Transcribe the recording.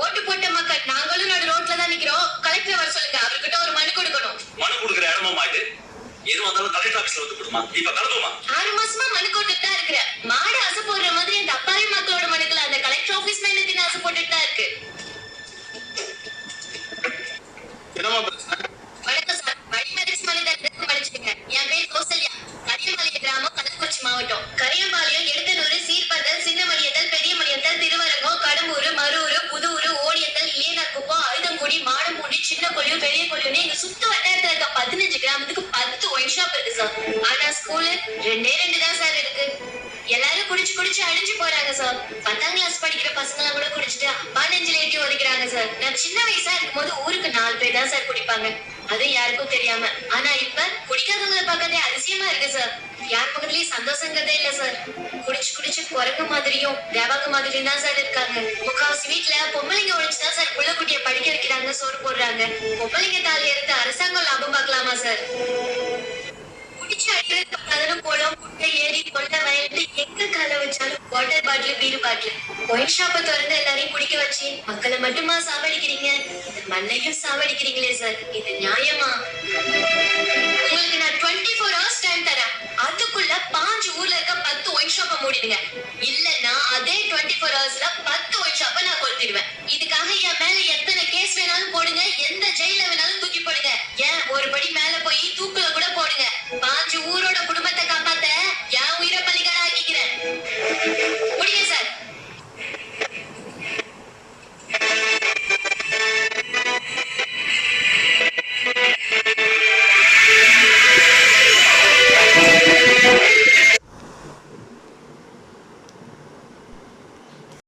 ஓட்டு போட்ட மக்கள் நாங்களும் நடு ரோட்ல நிக்கிறோம். கலெக்டர் வர சொல்லுங்க அவர்கிட்ட ஒரு மனு கொடுக்கணும். மனு கொடுக்குற இடமா மாட்டு எது வந்தாலும் வந்து கொடுமா. ஆறு மாசமா மனு கொண்டுட்டு இருக்கிறேன். மாடு அசை போடுற மாதிரி அந்த அப்பாவி மக்களோட மனுக்கள் அந்த கலெக்டர் ஆபீஸ் மேல தின அசை போட்டுட்டு மாவட்டம். கரியம்பாளையம் எடுத்தனூர் சீர்பந்தல் சின்னமணியத்தல் பெரியமணியத்தல் திருவரங்கம் கடம்பூர் மரூர் புதூர் ஓடியத்தல் ஏனாக்குப்பம் அழுதங்குடி மாடம்பூடி சின்ன கொழியும் பெரிய கொழியும்னு எங்க சுத்து வட்டாரத்துல இருக்க பதினஞ்சு கிராமத்துக்கு பத்து ஒயின் ஷாப் இருக்கு சார். ஆனா ஸ்கூலு ரெண்டே ரெண்டு தான் சார் இருக்கு. எல்லாரும் குடிச்சு குடிச்சு அழிஞ்சு போறாங்க சார். பத்தாம் கிளாஸ் படிக்கிற பசங்க கூட குடிச்சிட்டு அப்பா சார். நான் சின்ன வயசா இருக்கும்போது ஊருக்கு நாலு பேர் தான் சார் குடிப்பாங்க. அது யாருக்கும் தெரியாம. ஆனா இப்ப குடிக்காதவங்களை பார்க்கறதே அதிசயமா இருக்கு சார். யார் பக்கத்துலயும் சந்தோஷங்கிறதே இல்ல சார். குடிச்சு குடிச்சு குரங்கு மாதிரியும் தேவாங்க மாதிரியும் தான் சார் இருக்காங்க. முக்காவாசி வீட்டுல பொம்பளைங்க ஒழிச்சுதான் சார் புள்ள குட்டிய படிக்க வைக்கிறாங்க சோறு போடுறாங்க. பொம்பளைங்க தாலி எடுத்து அரசாங்கம் லாபம் பார்க்கலாமா சார்? குடிச்சு அடிக்கிறது பதினு குளம் குட்டை ஏறி கொள்ள வயல்ட்டு எங்க கால வச்சாலும் உடனே வீடு பாட்டுல. ஒயின் ஷாப்பை திறந்து எல்லாரையும் குடிக்க வச்சு மக்களை மட்டுமா சாவடிக்கிறீங்க? இந்த மண்ணையும் சாவடிக்கிறீங்களே சார் இது நியாயமா? உங்களுக்கு நான் டுவெண்ட்டி ஃபோர் ஹவர்ஸ் டைம் தரேன். அதுக்குள்ள பாஞ்சு ஊர்ல இருக்க பத்து ஒயின் ஷாப்பை மூடிடுங்க.